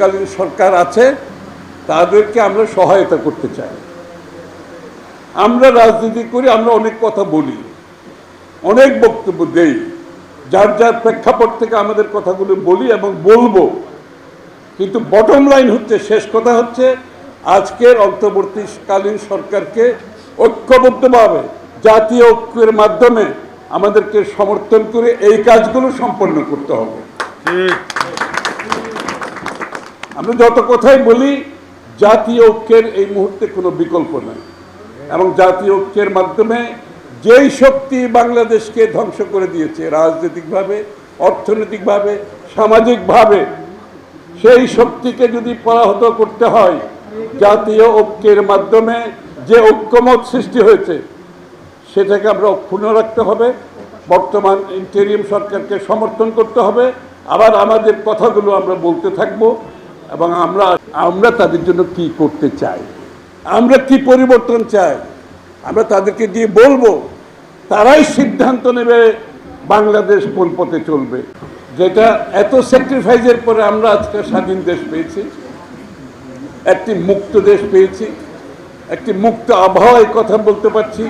অন্তর্বর্তীকালীন সরকার আছে, তাদেরকে আমরা সহায়তা করতে চাই। আমরা রাজনীতি করি, আমরা অনেক কথা বলি, অনেক বক্তব্য দেই। যার যার প্রেক্ষাপট থেকে আমাদের কথাগুলো বলি এবং বলব। কিন্তু বটম লাইন হচ্ছে, শেষ কথা হচ্ছে, আজকের অন্তর্বর্তীকালীন সরকারকে ঐক্যবদ্ধভাবে, জাতীয় ঐক্যের মাধ্যমে আমাদেরকে সমর্থন করে এই কাজগুলো সম্পন্ন করতে হবে। আমরা যত কথাই বলি, জাতীয় ঐক্যের এই মুহূর্তে কোনো বিকল্প নেই। এবং জাতীয় ঐক্যের মাধ্যমে যেই শক্তি বাংলাদেশকে ধ্বংস করে দিয়েছে, রাজনৈতিকভাবে, অর্থনৈতিকভাবে, সামাজিকভাবে, সেই শক্তিকে যদি পরাহত করতে হয়, জাতীয় ঐক্যের মাধ্যমে যে ঐক্যমত সৃষ্টি হয়েছে, সেটাকে আমরা অক্ষুণ্ণ রাখতে হবে, বর্তমান ইন্টেরিয়াম সরকারকে সমর্থন করতে হবে। আবার আমাদের কথাগুলো আমরা বলতে থাকব। এবং আমরা আমরা তাদের জন্য কি করতে চাই? আমরা কি পরিবর্তন চাই? আমরা তাদেরকে দিয়ে বলব, তারাই সিদ্ধান্ত নেবে বাংলাদেশ কোন পথে চলবে। যেটা এত স্যাক্রিফাইসের পরে আমরা আজকে স্বাধীন দেশ পেয়েছি, একটি মুক্ত দেশ পেয়েছি, একটি মুক্ত আবহাওয়ায় কথা বলতে পারছি,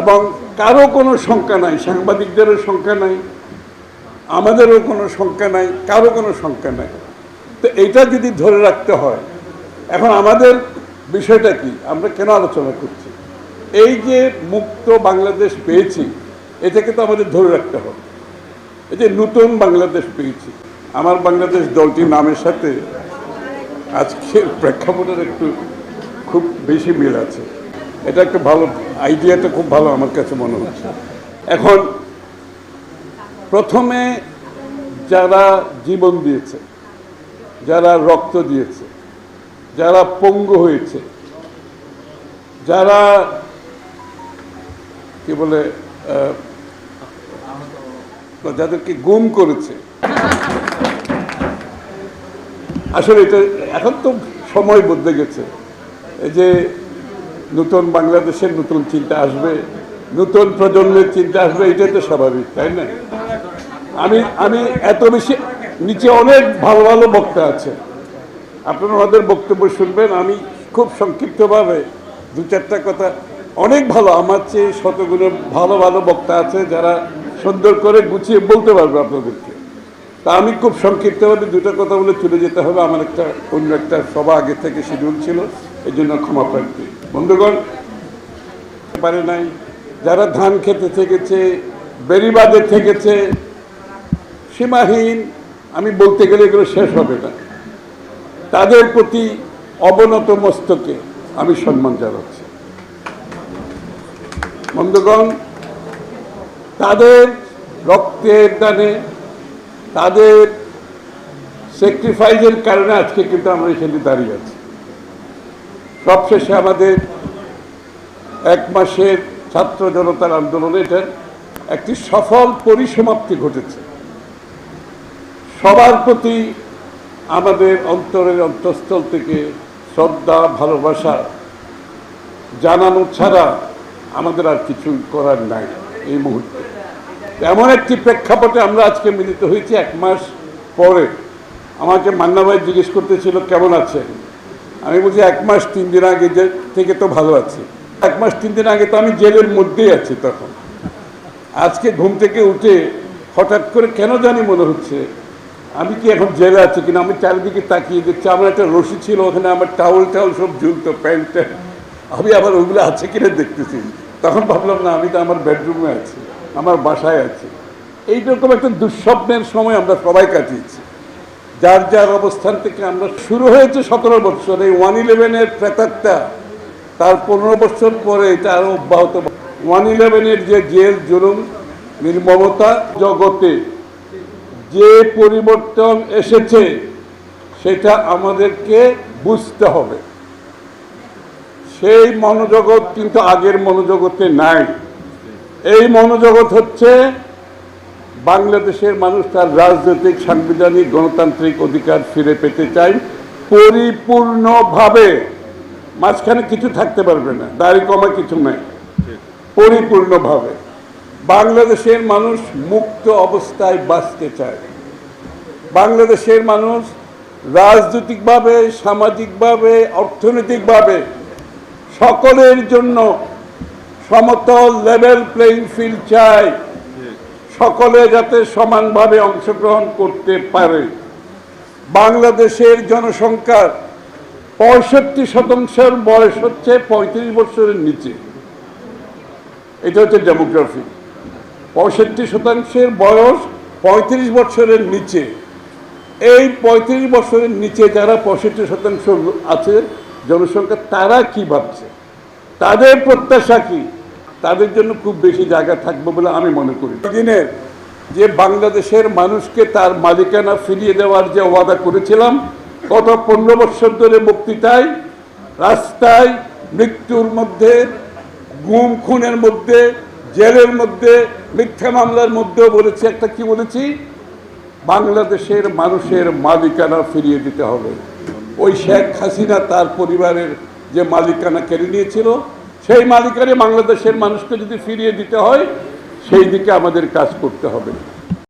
এবং কারও কোনো শঙ্কা নাই, সাংবাদিকদেরও শঙ্কা নাই, আমাদেরও কোনো শঙ্কা নাই, কারও কোনো শঙ্কা নাই। তো এটা যদি ধরে রাখতে হয়, এখন আমাদের বিষয়টা কি? আমরা কেন আলোচনা করছি? এই যে মুক্ত বাংলাদেশ পেয়েছি, এটাকে তো আমাদের ধরে রাখতে হবে। এই যে নতুন বাংলাদেশ পেয়েছি, আমার বাংলাদেশ দলটির নামের সাথে আজকের প্রেক্ষাপটের একটু খুব বেশি মিল আছে। এটা একটা ভালো আইডিয়াটা খুব ভালো আমার কাছে মনে হচ্ছে। এখন প্রথমে যারা জীবন দিয়েছে যারা রক্ত দিয়েছে, যারা পঙ্গু হয়েছে, যারা, কি বলে যাদেরকে গুম করেছে। আসলে এটা, এখন তো সময় বদলে গেছে। এই যে নতুন বাংলাদেশের নতুন চিন্তা আসবে, নতুন প্রজন্মের চিন্তা আসবে, এটাই তো স্বাভাবিক, তাই না? আমি আমি এত বেশি নিচে অনেক ভালো ভালো বক্তা আছে। আপনারা ওনাদের বক্তব্য শুনবেন। আমি খুব সংক্ষিপ্তভাবে দু চারটা কথা। অনেক ভালো, আমার চেয়ে শতগুলো ভালো ভালো বক্তা আছে যারা সুন্দর করে গুছিয়ে বলতে পারবে আপনাদেরকে। তা আমি খুব সংক্ষিপ্তভাবে দুটো কথা বলে চলে যেতে হবে। আমার একটা, অন্য একটা সভা আগে থেকে শিডিউল ছিল এই জন্য ক্ষমা প্রার্থী। বন্ধুগণ, পারে নাই। যারা ধান খেতে থেকেছে বেরিবাদে থেকেছে, সীমাহীন আমি বলতে গেলে এগুলো শেষ হবে না। তাদের প্রতি অবনত মস্তকে আমি সম্মান জানাচ্ছি। বন্ধুগণ, তাদের রক্তের দানে, তাদের স্যাক্রিফাইসের কারণে আজকে কিন্তু আমরা এখানে দাঁড়িয়ে আছি। সবশেষে আমাদের এক মাসের ছাত্র জনতার আন্দোলনে এটার একটি সফল পরিসমাপ্তি ঘটেছে। সবার প্রতি আমাদের অন্তরের অন্তঃস্থল থেকে শ্রদ্ধা, ভালোবাসা জানানো ছাড়া আমাদের আর কিছু করার নাই এই মুহূর্তে। এমন একটি প্রেক্ষাপটে আমরা আজকে মিলিত হয়েছি এক মাস পরে। আমাকে মান্না ভাই জিজ্ঞেস করতেছিল, কেমন আছে আমি বলছি, এক মাস তিন দিন আগে যে, থেকে তো ভালো আছি। এক মাস তিন দিন আগে তো আমি জেলের মধ্যেই আছি তখন। আজকে ঘুম থেকে উঠে হঠাৎ করে কেন জানি মনে হচ্ছে আমি কি এখন জেলে আছি কিনা? আমি চারিদিকে তাকিয়ে দেখছি। আমার একটা রশি ছিল ওখানে, আমার টাউল টাউল সব ঝুলতো, প্যান্ট। আমি আবার ওগুলো আছে কিনা দেখতেছি। তখন ভাবলাম, না, আমি তো আমার বেডরুমে আছি, আমার বাসায় আছি। এইরকম একটা দুঃস্বপ্নের সময় আমরা সবাই কাটিয়েছি। যার যার অবস্থান থেকে আমরা শুরু হয়েছে সতেরো বছর। এই ওয়ান ইলেভেনের প্রেতাত্মা, তার পনেরো বছর পরে এটা আরও অব্যাহত। ওয়ান ইলেভেনের যে জেল জুলুম, নির্মমতা জগতে যে পরিবর্তন এসেছে, সেটা আমাদেরকে বুঝতে হবে। সেই মনোজগৎ কিন্তু আগের মনোজগতে নাই। এই মনোজগৎ হচ্ছে বাংলাদেশের মানুষ তার রাজনৈতিক, সাংবিধানিক, গণতান্ত্রিক অধিকার ফিরে পেতে চায় পরিপূর্ণভাবে। মাঝখানে কিছু থাকতে পারবে না, দাড়ি কমা কিছু নাই। পরিপূর্ণভাবে। বাংলাদেশের মানুষ মুক্ত অবস্থায় বাঁচতে চায়। বাংলাদেশের মানুষ রাজনৈতিকভাবে, সামাজিকভাবে, অর্থনৈতিকভাবে সকলের জন্য সমতল লেভেল প্লেইং ফিল্ড চাই সকলে যাতে সমানভাবে অংশগ্রহণ করতে পারে। বাংলাদেশের জনসংখ্যার পঁয়ষট্টি শতাংশের বয়স হচ্ছে পঁয়ত্রিশ বছরের নিচে। এটা হচ্ছে ডেমোগ্রাফি পঁয়ষট্টি শতাংশের বয়স পঁয়ত্রিশ বছরের নিচে। এই পঁয়ত্রিশ বছরের নিচে যারা পঁয়ষট্টি শতাংশ আছে, জনসংখ্যা, তারা কি ভাবছে? তাদের প্রত্যাশা কি? তাদের জন্য খুব বেশি জায়গা থাকবে বলে আমি মনে করি। দিনের যে বাংলাদেশের মানুষকে তার মালিকানা ফিরিয়ে দেওয়ার যে ওয়াদা করেছিলাম, গত পনেরো বছর ধরে বক্তৃতায়, রাস্তায়, মৃত্যুর মধ্যে, গুম, খুনের মধ্যে, জেলের মধ্যে মিথ্যা মামলার মধ্যেও বলেছি, একটা কি বলেছি? বাংলাদেশের মানুষের মালিকানা ফিরিয়ে দিতে হবে। ওই শেখ হাসিনা তার পরিবারের যে মালিকানা কেড়ে নিয়েছিল, সেই মালিকানা বাংলাদেশের মানুষকে যদি ফিরিয়ে দিতে হয়, সেই দিকে আমাদের কাজ করতে হবে।